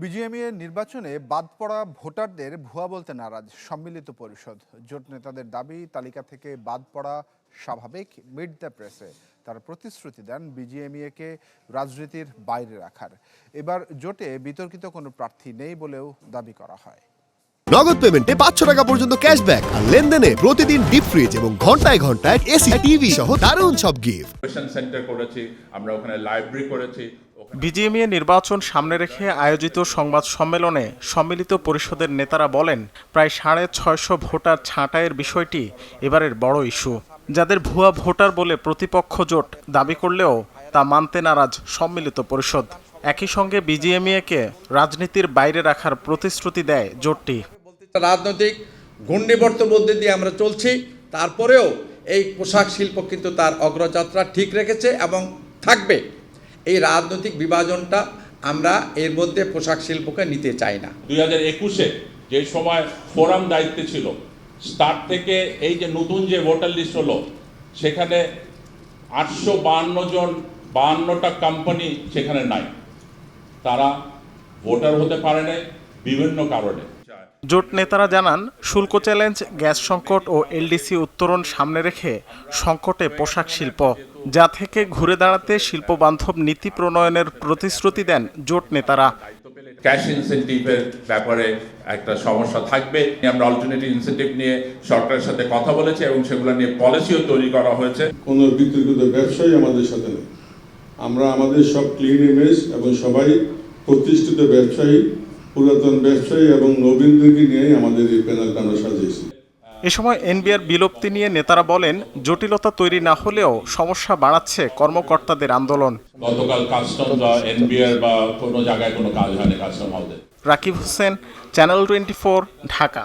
BGMEA নির্বাচনে বাদ পড়া ভোটারদের ভুয়া বলতে নারাজ সম্মিলিত পরিষদ। জোট নেতাদের দাবি তালিকা থেকে বাদ পড়া স্বাভাবিক মিড দ্য প্রেসে তারা প্রতিশ্রুতি দেন বিজিএমইএকে রাজনীতির বাইরে রাখার। এবার জোটে বিতর্কিত কোনো প্রার্থী নেই বলেও দাবি করা হয়। নগদ পেমেন্টে পাঁচশো টাকা পর্যন্ত ক্যাশব্যাক আর লেনদেনে প্রতিদিন ডিপ ফ্রিজ এবং ঘন্টায় ঘন্টায় এসি টিভি সহ দারুণ সব গিফট সেন্টার করেছি আমরা ওখানে লাইব্রেরি করেছি বিজিএমইএ নির্বাচন সামনে রেখে আয়োজিত সংবাদ সম্মেলনে সম্মিলিত পরিষদের নেতারা বলেন, প্রায় সাড়ে ছয়শো ভোটার ছাঁটাইয়ের বিষয়টি এবারের বড় ইস্যু। যাদের ভুয়া ভোটার বলে প্রতিপক্ষ জোট দাবি করলেও তা মানতে নারাজ সম্মিলিত পরিষদ। একই সঙ্গে বিজিএমইএকে রাজনীতির বাইরে রাখার প্রতিশ্রুতি দেয় জোটটি। রাজনৈতিক ঘূর্ণিবর্তর মধ্যে দিয়ে আমরা চলছি। তারপরেও এই পোশাক শিল্প কিন্তু তার অগ্রযাত্রা ঠিক রেখেছে এবং থাকবে। এই রাজনৈতিক বিভাজনটা আমরা এর মধ্যে পোশাক শিল্পকে নিতে চাই না। দুই হাজার একুশে যে সময় ফোরাম দায়িত্বে ছিল স্টার্ট থেকে এই যে নতুন যে ভোটার লিস্ট হলো, সেখানে আটশো বাহান্ন জন, বাহান্নটা কোম্পানি সেখানে নাই। তারা ভোটার হতে পারে নাই বিভিন্ন কারণে। জোট নেতারা জানান শুল্ক চ্যালেঞ্জ গ্যাস সংকট ও এলডিসি উত্তরণ সামনে রেখে সংকটে পোশাক শিল্প। যা থেকে ঘুরে দাঁড়াতে শিল্পবান্ধব নীতি প্রণয়নের প্রতিশ্রুতি দেন জোট নেতারা। ক্যাশ ইনসেন্টিভের ব্যাপারে একটা সমস্যা থাকবে। আমরা অল্টারনেটিভ ইনসেন্টিভ নিয়ে সরকারের সাথে কথা বলেছি এবং সেগুলো নিয়ে পলিসিও তৈরি করা হয়েছে। কোনো বিতর্কিত ব্যবসায়ী আমাদের সাথে নেই। আমরা আমাদের সব ক্লিন ইমেজ এবং সবাই প্রতিষ্ঠিত ব্যবসায়ী। পুরাতন ব্যবসায়ী এবং নবীনদেরকে নিয়েই আমাদের এই প্যানেলটা আমরা সাজিয়েছি। এ সময় এনবিআর বিলুপ্তি নিয়ে নেতারা বলেন জটিলতা তৈরি না হলেও সমস্যা বাড়াচ্ছে কর্মকর্তাদের আন্দোলন। গতকাল কাস্টম বা এনবিআর বা কোনো জায়গায় কোনো কাজ হয়নি কাস্টম হাউসে। Rakib Hossain channel twenty Dhaka.